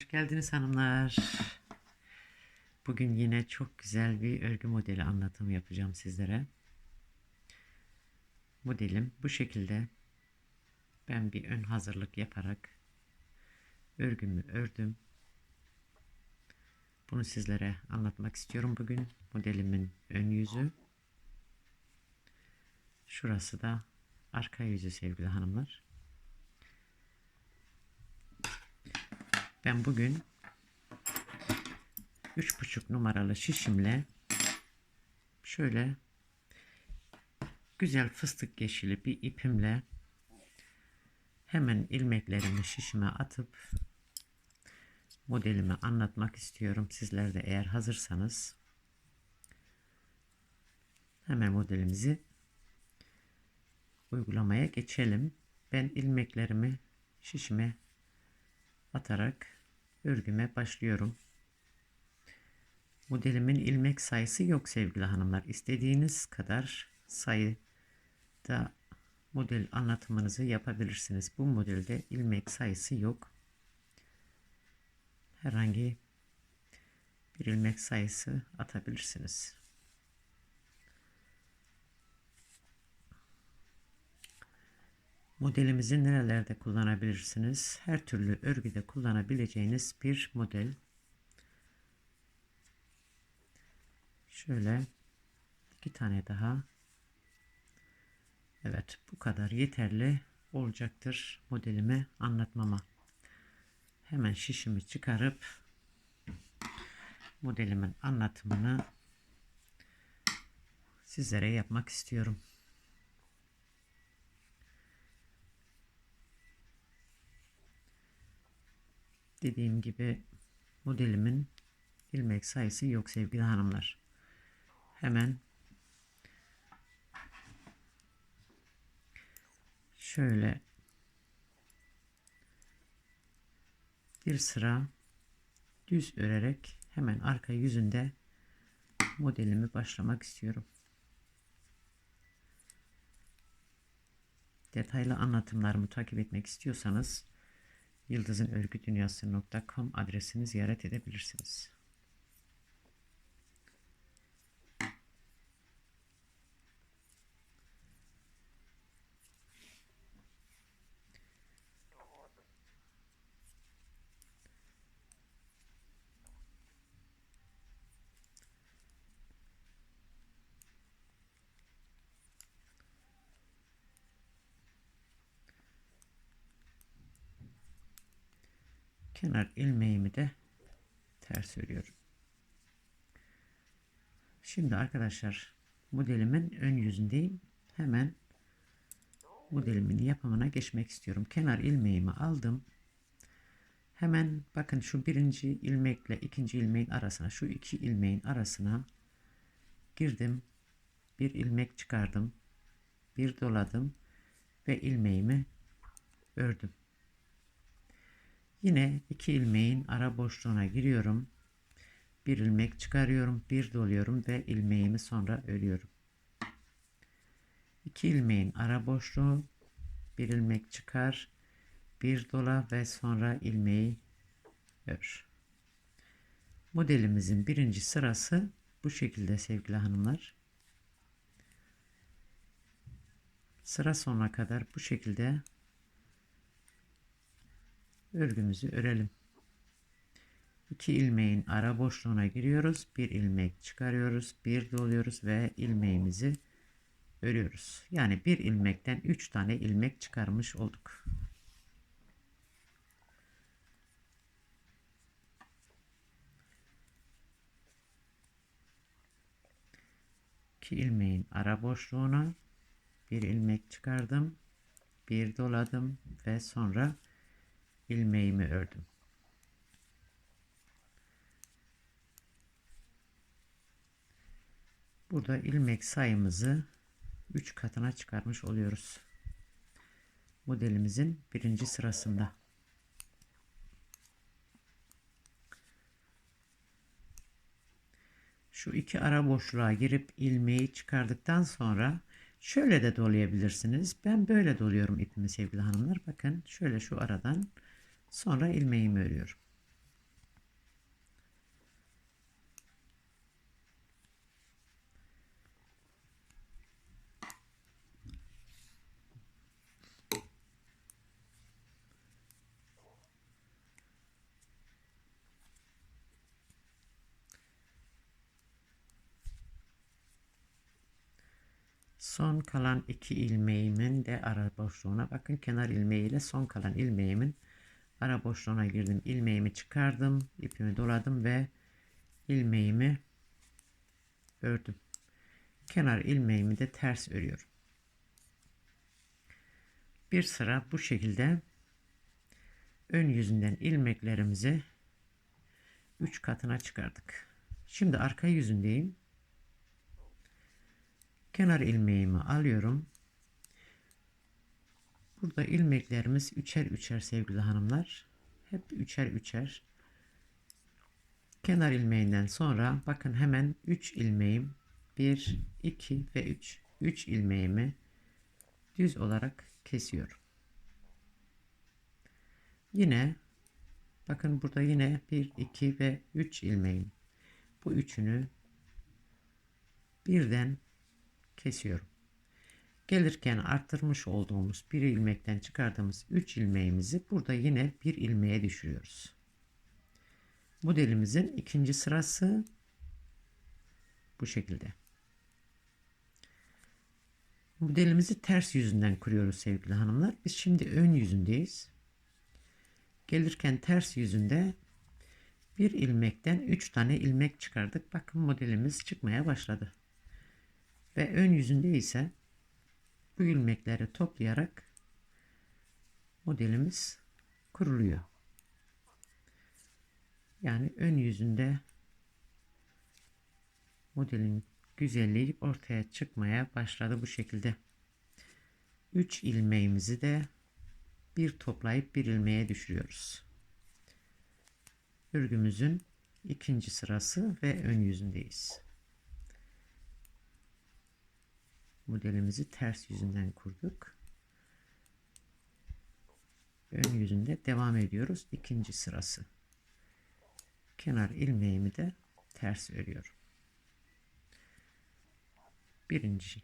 Hoş geldiniz hanımlar. Bugün yine çok güzel bir örgü modeli anlatımı yapacağım sizlere. Modelim bu şekilde. Ben bir ön hazırlık yaparak örgümü ördüm. Bunu sizlere anlatmak istiyorum bugün. Modelimin ön yüzü. Şurası da arka yüzü sevgili hanımlar. Ben bugün 3,5 numaralı şişimle şöyle güzel fıstık yeşili bir ipimle hemen ilmeklerimi şişime atıp modelimi anlatmak istiyorum. Sizler de eğer hazırsanız hemen modelimizi uygulamaya geçelim. Ben ilmeklerimi şişime atarak örgüme başlıyorum. Modelimin ilmek sayısı yok sevgili hanımlar. İstediğiniz kadar sayıda model anlatımınızı yapabilirsiniz. Bu modelde ilmek sayısı yok. Herhangi bir ilmek sayısı atabilirsiniz. Modelimizi nerelerde kullanabilirsiniz? Her türlü örgüde kullanabileceğiniz bir model. Şöyle iki tane daha. Evet bu kadar yeterli olacaktır modelimi anlatmama. Hemen şişimi çıkarıp modelimin anlatımını sizlere yapmak istiyorum. Dediğim gibi modelimin ilmek sayısı yok sevgili hanımlar. Hemen şöyle bir sıra düz örerek hemen arka yüzünde modelimi başlamak istiyorum. Detaylı anlatımlarımı takip etmek istiyorsanız yıldızınörgüdünyası.com adresini ziyaret edebilirsiniz. Kenar ilmeğimi de ters örüyorum. Şimdi arkadaşlar modelimin ön yüzündeyim. Hemen modelimin yapımına geçmek istiyorum. Kenar ilmeğimi aldım. Hemen bakın şu birinci ilmekle ikinci ilmeğin arasına şu iki ilmeğin arasına girdim. Bir ilmek çıkardım. Bir doladım ve ilmeğimi ördüm. Yine iki ilmeğin ara boşluğuna giriyorum. Bir ilmek çıkarıyorum, bir doluyorum ve ilmeğimi sonra örüyorum. İki ilmeğin ara boşluğu, bir ilmek çıkar, bir dola ve sonra ilmeği ör. Modelimizin birinci sırası bu şekilde sevgili hanımlar. Sıra sonuna kadar bu şekilde örgümüzü örelim. İki ilmeğin ara boşluğuna giriyoruz. Bir ilmek çıkarıyoruz. Bir doluyoruz ve ilmeğimizi örüyoruz. Yani bir ilmekten üç tane ilmek çıkarmış olduk. İki ilmeğin ara boşluğuna bir ilmek çıkardım. Bir doladım ve sonra ilmeğimi ördüm. Burada ilmek sayımızı 3 katına çıkarmış oluyoruz. Modelimizin birinci sırasında. Şu iki ara boşluğa girip ilmeği çıkardıktan sonra şöyle de dolayabilirsiniz. Ben böyle doluyorum ipimi sevgili hanımlar. Bakın şöyle şu aradan Sonra ilmeğimi örüyorum. Son kalan iki ilmeğimin de ara boşluğuna bakın. Kenar ilmeğiyle son kalan ilmeğimin ara boşluğuna girdim. ilmeğimi çıkardım, ipimi doladım ve ilmeğimi ördüm. Kenar ilmeğimi de ters örüyorum. Bir sıra bu şekilde ön yüzünden ilmeklerimizi 3 katına çıkardık. Şimdi arka yüzündeyim. Kenar ilmeğimi alıyorum. Burada ilmeklerimiz üçer üçer sevgili hanımlar. Hep üçer üçer. Kenar ilmeğinden sonra bakın hemen 3 ilmeğim 1, 2 ve 3. 3 ilmeğimi düz olarak kesiyorum. Yine bakın burada yine 1, 2 ve 3 ilmeğim. Bu üçünü birden kesiyorum. Gelirken arttırmış olduğumuz bir ilmekten çıkardığımız 3 ilmeğimizi burada yine bir ilmeğe düşürüyoruz. Modelimizin ikinci sırası bu şekilde. Modelimizi ters yüzünden kuruyoruz sevgili hanımlar. Biz şimdi ön yüzündeyiz. Gelirken ters yüzünde bir ilmekten 3 tane ilmek çıkardık. Bakın modelimiz çıkmaya başladı. Ve ön yüzünde ise bu ilmekleri toplayarak modelimiz kuruluyor. Yani ön yüzünde modelin güzelliği ortaya çıkmaya başladı bu şekilde. 3 ilmeğimizi de bir toplayıp bir ilmeğe düşürüyoruz. Örgümüzün ikinci sırası ve ön yüzündeyiz. Modelimizi ters yüzünden kurduk. Ön yüzünde devam ediyoruz. ikinci sırası. Kenar ilmeğimi de ters örüyorum. Birinci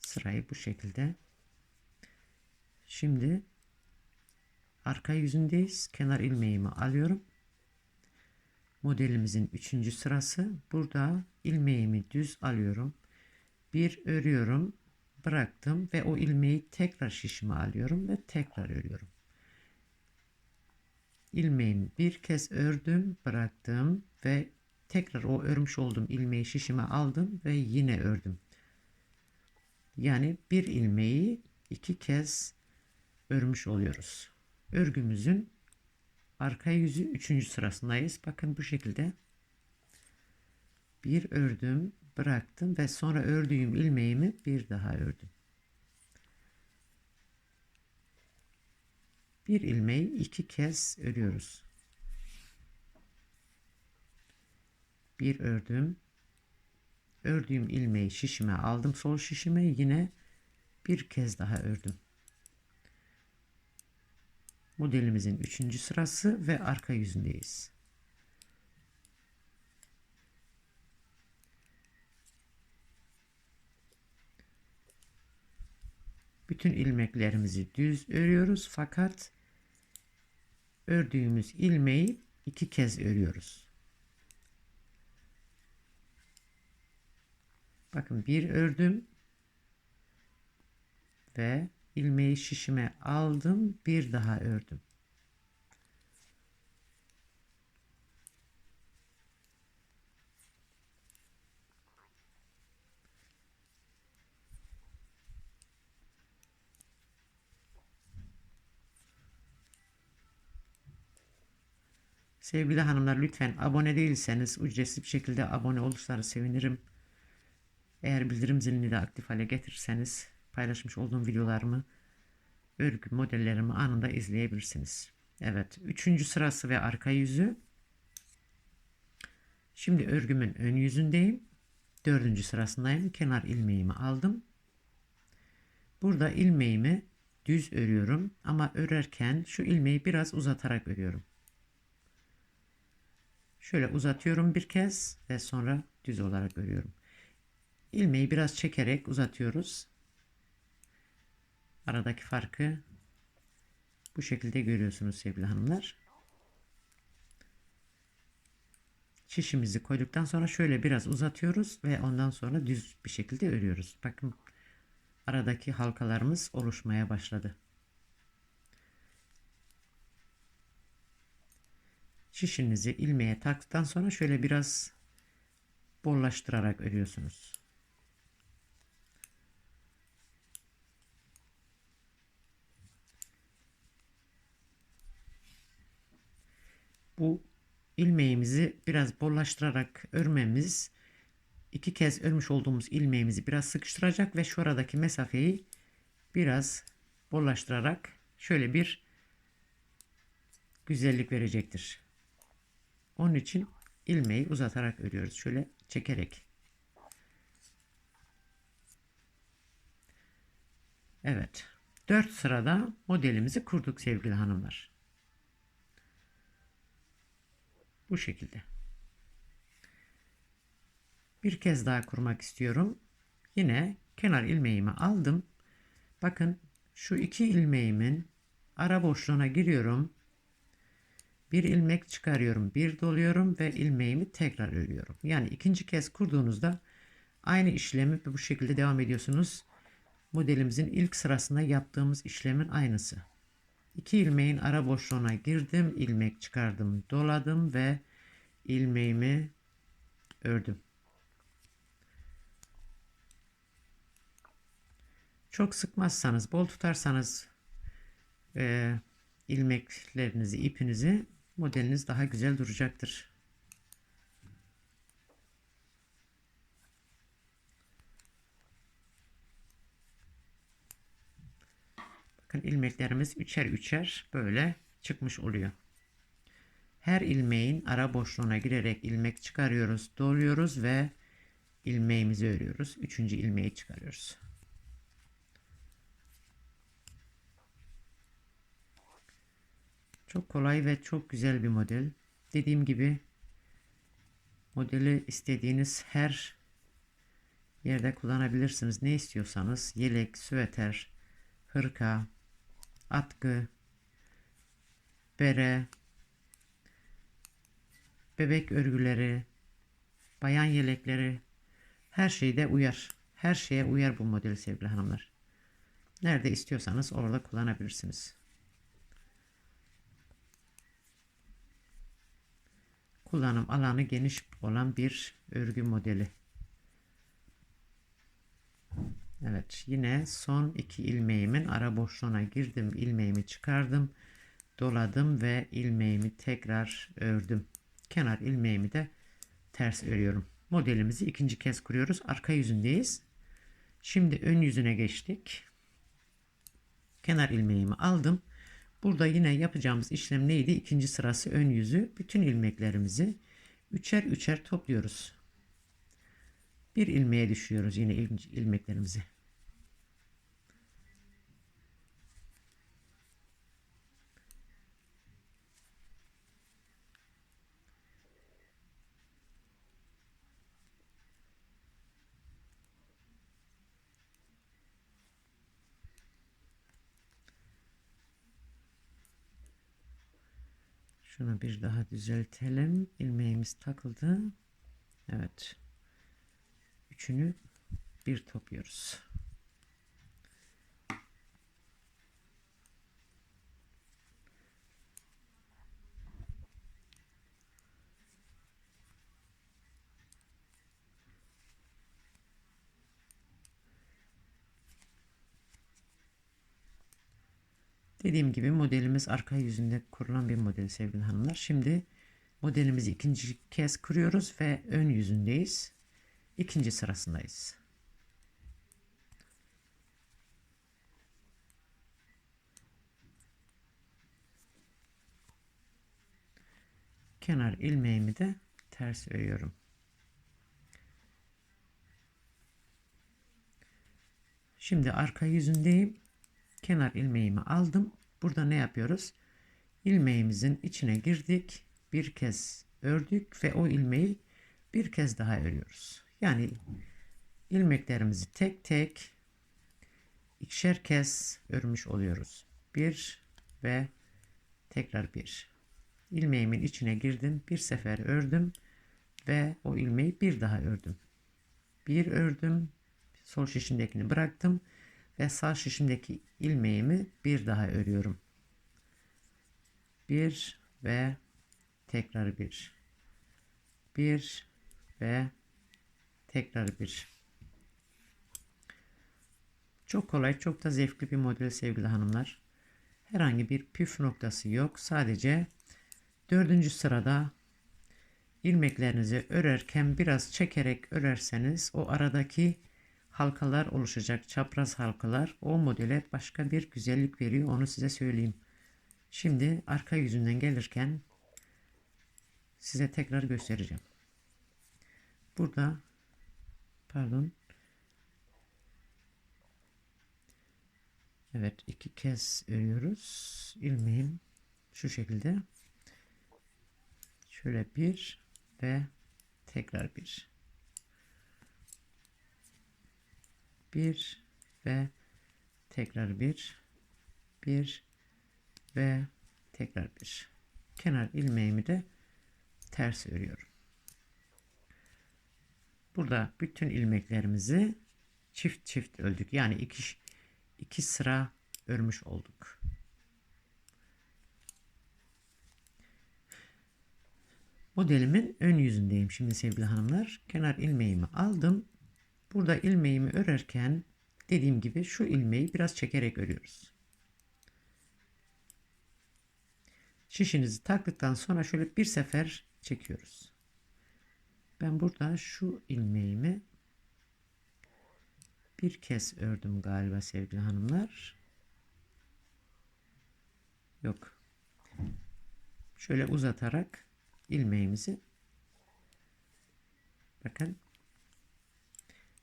sırayı bu şekilde. Şimdi arka yüzündeyiz. Kenar ilmeğimi alıyorum. Modelimizin üçüncü sırası. Burada ilmeğimi düz alıyorum. Bir örüyorum. Bıraktım ve o ilmeği tekrar şişime alıyorum ve tekrar örüyorum. İlmeğimi bir kez ördüm, bıraktım ve tekrar o örmüş olduğum ilmeği şişime aldım ve yine ördüm. Yani bir ilmeği iki kez örmüş oluyoruz. Örgümüzün arka yüzü üçüncü sırasındayız. Bakın bu şekilde bir ördüm, bıraktım ve sonra ördüğüm ilmeğimi bir daha ördüm. Bir ilmeği iki kez örüyoruz. Bir ördüm. Ördüğüm ilmeği şişime aldım. Sol şişime yine bir kez daha ördüm. Modelimizin üçüncü sırası ve arka yüzündeyiz. Bütün ilmeklerimizi düz örüyoruz fakat ördüğümüz ilmeği iki kez örüyoruz. Bakın bir ördüm ve ilmeği şişime aldım bir daha ördüm. Sevgili hanımlar lütfen abone değilseniz ücretsiz bir şekilde abone olursanız sevinirim. Eğer bildirim zilini de aktif hale getirirseniz paylaşmış olduğum videolarımı, örgü modellerimi anında izleyebilirsiniz. Evet, üçüncü sırası ve arka yüzü. Şimdi örgümün ön yüzündeyim. Dördüncü sırasındayım. Kenar ilmeğimi aldım. Burada ilmeğimi düz örüyorum ama örerken şu ilmeği biraz uzatarak örüyorum. Şöyle uzatıyorum bir kez ve sonra düz olarak örüyorum. İlmeği biraz çekerek uzatıyoruz. Aradaki farkı bu şekilde görüyorsunuz sevgili hanımlar. Şişimizi koyduktan sonra şöyle biraz uzatıyoruz ve ondan sonra düz bir şekilde örüyoruz. Bakın aradaki halkalarımız oluşmaya başladı. Şişinizi ilmeğe taktıktan sonra şöyle biraz bollaştırarak örüyorsunuz. Bu ilmeğimizi biraz bollaştırarak örmemiz iki kez örmüş olduğumuz ilmeğimizi biraz sıkıştıracak ve şu aradaki mesafeyi biraz bollaştırarak şöyle bir güzellik verecektir. Onun için ilmeği uzatarak örüyoruz. Şöyle çekerek. Evet. 4 sırada modelimizi kurduk sevgili hanımlar. Bu şekilde. Bir kez daha kurmak istiyorum. Yine kenar ilmeğimi aldım. Bakın şu iki ilmeğimin ara boşluğuna giriyorum. Bir ilmek çıkarıyorum, bir doluyorum ve ilmeğimi tekrar örüyorum. Yani ikinci kez kurduğunuzda aynı işlemi bu şekilde devam ediyorsunuz. Modelimizin ilk sırasında yaptığımız işlemin aynısı. İki ilmeğin ara boşluğuna girdim, ilmek çıkardım, doladım ve ilmeğimi ördüm. Çok sıkmazsanız, bol tutarsanız e, ilmeklerinizi, ipinizi modeliniz daha güzel duracaktır. Bakın ilmeklerimiz üçer üçer böyle çıkmış oluyor. Her ilmeğin ara boşluğuna girerek ilmek çıkarıyoruz, doluyoruz ve ilmeğimizi örüyoruz. Üçüncü ilmeği çıkarıyoruz. Çok kolay ve çok güzel bir model. Dediğim gibi modeli istediğiniz her yerde kullanabilirsiniz. Ne istiyorsanız yelek, süveter, hırka, atkı, bere, bebek örgüleri, bayan yelekleri her şeyde uyar. Her şeye uyar bu model sevgili hanımlar. Nerede istiyorsanız orada kullanabilirsiniz. Kullanım alanı geniş olan bir örgü modeli. Evet yine son iki ilmeğimin ara boşluğuna girdim ilmeğimi çıkardım doladım ve ilmeğimi tekrar ördüm. Kenar ilmeğimi de ters örüyorum. Modelimizi ikinci kez kuruyoruz. Arka yüzündeyiz. Şimdi ön yüzüne geçtik. Kenar ilmeğimi aldım burada yine yapacağımız işlem neydi? İkinci sırası ön yüzü. Bütün ilmeklerimizi üçer üçer topluyoruz. Bir ilmeğe düşüyoruz yine ilmeklerimizi. Bir daha düzeltelim. İlmeğimiz takıldı. Evet üçünü bir topluyoruz. Dediğim gibi modelimiz arka yüzünde kurulan bir model sevgili hanımlar. Şimdi modelimizi ikinci kez kuruyoruz ve ön yüzündeyiz ikinci sırasındayız. Kenar ilmeğimi de ters örüyorum. Şimdi arka yüzündeyim. Kenar ilmeğimi aldım. Burada ne yapıyoruz? İlmeğimizin içine girdik. Bir kez ördük ve o ilmeği bir kez daha örüyoruz. Yani ilmeklerimizi tek tek ikişer kez örmüş oluyoruz. Bir ve tekrar bir. İlmeğimin içine girdim. Bir sefer ördüm ve o ilmeği bir daha ördüm. Bir ördüm. Sol şişimdekini bıraktım ve sağ şişimdeki ilmeğimi bir daha örüyorum. Bir ve tekrar bir. Bir ve tekrar bir. Çok kolay, çok da zevkli bir model sevgili hanımlar. Herhangi bir püf noktası yok. Sadece dördüncü sırada ilmeklerinizi örerken biraz çekerek örerseniz o aradaki halkalar oluşacak. Çapraz halkalar o modele başka bir güzellik veriyor. Onu size söyleyeyim. Şimdi arka yüzünden gelirken size tekrar göstereceğim. Burada pardon Evet iki kez örüyoruz. ilmeğim şu şekilde. Şöyle bir ve tekrar bir. Bir ve tekrar bir. Bir ve tekrar bir. Kenar ilmeğimi de ters örüyorum. Burada bütün ilmeklerimizi çift çift öldük. Yani iki, iki sıra örmüş olduk. Modelimin ön yüzündeyim şimdi sevgili hanımlar. Kenar ilmeğimi aldım. Burada ilmeğimi örerken dediğim gibi şu ilmeği biraz çekerek örüyoruz. Şişinizi taktıktan sonra şöyle bir sefer çekiyoruz. Ben burada şu ilmeğimi bir kez ördüm galiba sevgili hanımlar. Yok. Şöyle uzatarak ilmeğimizi bakın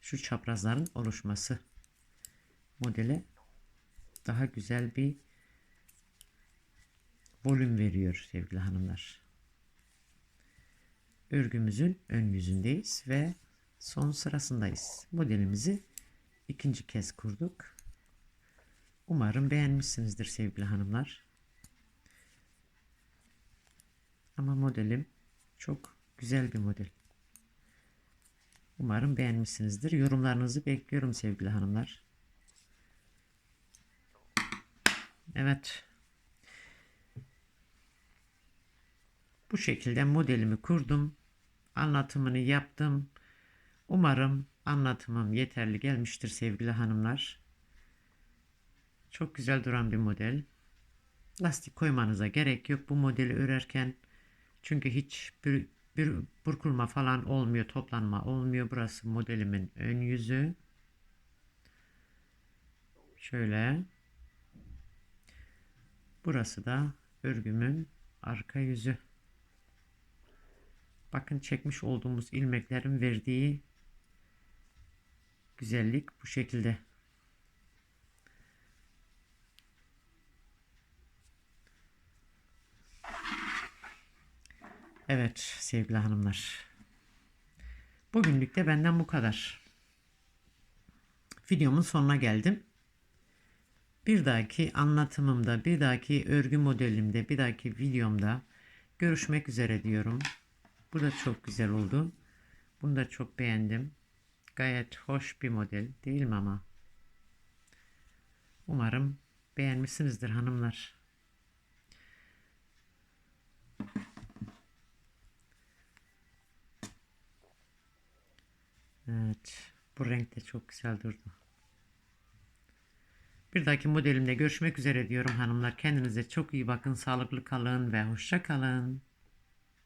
şu çaprazların oluşması modele daha güzel bir volüm veriyor sevgili hanımlar. Örgümüzün ön yüzündeyiz ve son sırasındayız. Modelimizi ikinci kez kurduk. Umarım beğenmişsinizdir sevgili hanımlar. Ama modelim çok güzel bir model. Umarım beğenmişsinizdir. Yorumlarınızı bekliyorum sevgili hanımlar. Evet. Bu şekilde modelimi kurdum. Anlatımını yaptım. Umarım anlatımım yeterli gelmiştir sevgili hanımlar. Çok güzel duran bir model. Lastik koymanıza gerek yok bu modeli örerken. Çünkü hiç bir burkulma falan olmuyor, toplanma olmuyor. Burası modelimin ön yüzü. Şöyle. Burası da örgümün arka yüzü. Bakın çekmiş olduğumuz ilmeklerin verdiği güzellik bu şekilde. Evet sevgili hanımlar. Bugünlük de benden bu kadar. Videomun sonuna geldim. Bir dahaki anlatımımda, bir dahaki örgü modelimde, bir dahaki videomda görüşmek üzere diyorum. Bu da çok güzel oldu. Bunu da çok beğendim. Gayet hoş bir model değil mi ama? Umarım beğenmişsinizdir hanımlar. Evet. Bu renk de çok güzel durdu. Bir dahaki modelimde görüşmek üzere diyorum hanımlar. Kendinize çok iyi bakın. Sağlıklı kalın ve hoşça kalın.